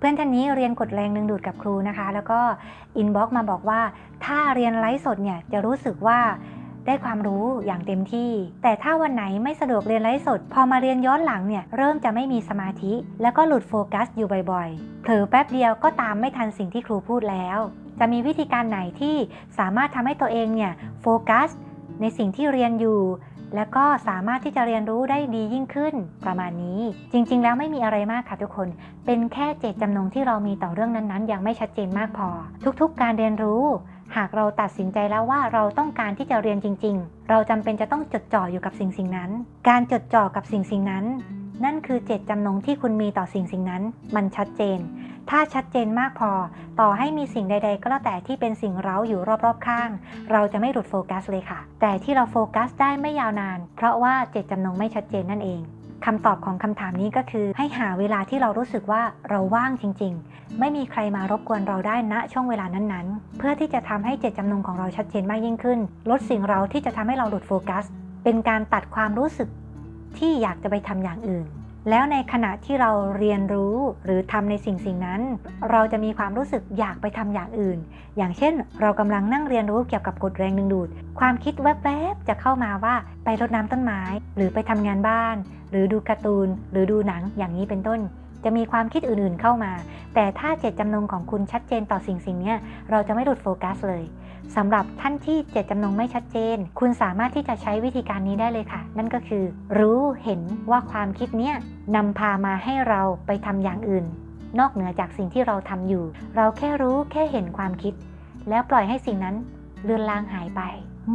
เพื่อนท่านนี้เรียนกดแรงดึงดูดกับครูนะคะ แล้วก็อินบ็อกมาบอกว่า ถ้าเรียนไลฟ์สดเนี่ยจะรู้สึกว่าได้ความรู้อย่างเต็มที่ แต่ถ้าวันไหนไม่สะดวกเรียนไลฟ์สด พอมาเรียนย้อนหลังเนี่ยเริ่มจะไม่มีสมาธิ แล้วก็หลุดโฟกัสอยู่บ่อยๆ เผลอแป๊บเดียวก็ตามไม่ทันสิ่งที่ครูพูดแล้ว จะมีวิธีการไหนที่สามารถทำให้ตัวเองเนี่ยโฟกัสในสิ่งที่เรียนอยู่ แล้วก็สามารถที่จะเรียนรู้ได้ดียิ่งขึ้นประมาณนี้ จริง ๆ แล้วไม่มีอะไรมากค่ะทุกคน เป็นแค่เจตจำนงที่เรามีต่อเรื่องนั้นๆ ยังไม่ชัดเจนมากพอ ทุกๆ การเรียนรู้ หากเราตัดสินใจแล้วว่าเราต้องการที่จะเรียนจริง ๆ เราจำเป็นจะต้องจดจ่ออยู่กับสิ่งสิ่งนั้น การจดจ่อกับสิ่งสิ่งนั้น นั่นคือเจตจำนงที่คุณมีต่อสิ่งสิ่งนั้น มันชัดเจน ถ้าชัดเจนมากพอ ต่อให้มีสิ่งใด ๆ ก็แล้วแต่ที่เป็นสิ่งเร้าอยู่รอบๆข้าง เราจะไม่หลุดโฟกัสเลยค่ะ แต่ที่เราโฟกัสได้ไม่ยาวนาน เพราะว่าเจตจำนงไม่ชัดเจนนั่นเอง คำตอบของคำถามนี้ก็คือ ให้หาเวลาที่เรารู้สึกว่าเราว่างจริง ๆ ไม่มีใครมารบกวนเราได้ณช่วงเวลานั้นๆ เพื่อที่จะทำให้เจตจำนงของเราชัดเจนมากยิ่งขึ้น ลดสิ่งเราที่จะทำให้เราหลุดโฟกัส เป็นการตัดความรู้สึกที่อยากจะไปทำอย่างอื่น แล้วในขณะที่เราเรียนรู้หรือทำในสิ่งสิ่งนั้น เราจะมีความรู้สึกอยากไปทำอย่างอื่น อย่างเช่น เรากำลังนั่งเรียนรู้เกี่ยวกับกฎแรงดึงดูด ความคิดแวบๆจะเข้ามาว่าไปรดน้ำต้นไม้ หรือไปทำงานบ้าน หรือดูการ์ตูน หรือดูหนังอย่างนี้เป็นต้น จะมีความคิดอื่นๆเข้ามา แต่ถ้าเจตจำนงของคุณชัดเจนต่อสิ่งสิ่งนี้เราจะไม่หลุดโฟกัสเลยสำหรับท่านที่เจตจำนงไม่ชัดเจน คุณสามารถที่จะใช้วิธีการนี้ได้เลยค่ะ นั่นก็คือ รู้เห็นว่าความคิดเนี้ยนำพามาให้เราไปทำอย่างอื่น นอกเหนือจากสิ่งที่เราทำอยู่ เราแค่รู้แค่เห็นความคิด แล้วปล่อยให้สิ่งนั้นเลือนลางหายไป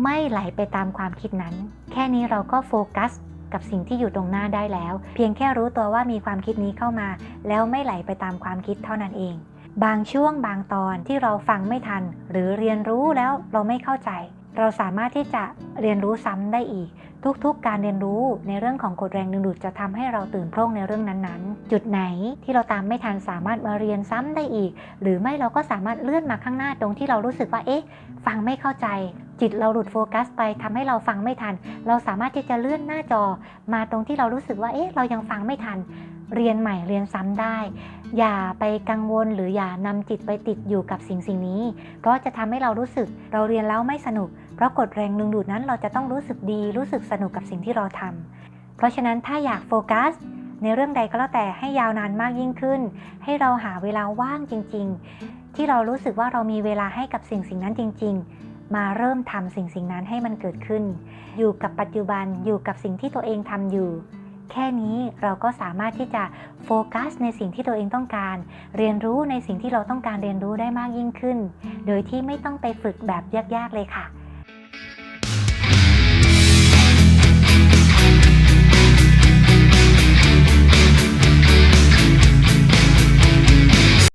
ไม่ไหลไปตามความคิดนั้น แค่นี้เราก็โฟกัส กับสิ่งที่อยู่ตรงหน้าได้แล้ว เพียงแค่รู้ตัวว่ามีความคิดนี้เข้ามา แล้วไม่ไหลไปตามความคิดเท่านั้นเอง บางช่วงบางตอนที่เราฟังไม่ทัน หรือเรียนรู้แล้วเราไม่เข้าใจ เราสามารถที่จะเรียนรู้ซ้ำได้อีก ทุกๆ การเรียนรู้ในเรื่องของกฎแรงดึงดูดจะทำให้เราตื่นโพร่งในเรื่องนั้นๆ จุดไหนที่เราตามไม่ทันสามารถมาเรียนซ้ำได้อีก หรือไม่เราก็สามารถเลื่อนมาข้างหน้าตรงที่เรารู้สึกว่าเอ๊ะ ฟังไม่เข้าใจ จิตเราหลุดโฟกัสไปทำให้เราฟังไม่ทัน เราสามารถที่จะเลื่อนหน้าจอ มาตรงที่เรารู้สึกว่าเอ๊ะเรายังฟังไม่ทัน เรียนใหม่เรียนซ้ำได้ อย่าไปกังวลหรืออย่านำจิตไปติดอยู่กับสิ่งสิ่งนี้ เพราะจะทำให้เรารู้สึกเราเรียนแล้วไม่สนุก เพราะกฎแรงดึงดูดนั้นเราจะต้องรู้สึกดีรู้สึกสนุกกับสิ่งที่เราทำเพราะฉะนั้นถ้าอยากโฟกัสในเรื่องใดก็แล้วแต่ให้ยาวนานมากยิ่งขึ้น ให้เราหาเวลาว่างจริง ๆ ที่เรารู้สึกว่าเรามีเวลาให้กับสิ่งสิ่งนั้นจริง ๆ มาเริ่มทำสิ่งสิ่งนั้นให้มันเกิดขึ้น อยู่กับปัจจุบันอยู่กับสิ่งที่ตัวเองทำอยู่ แค่นี้เราก็สามารถที่จะโฟกัสในสิ่งที่ตัวเองต้องการ เรียนรู้ในสิ่งที่เราต้องการเรียนรู้ได้มากยิ่งขึ้น โดยที่ไม่ต้องไปฝึกแบบยากๆเลยค่ะ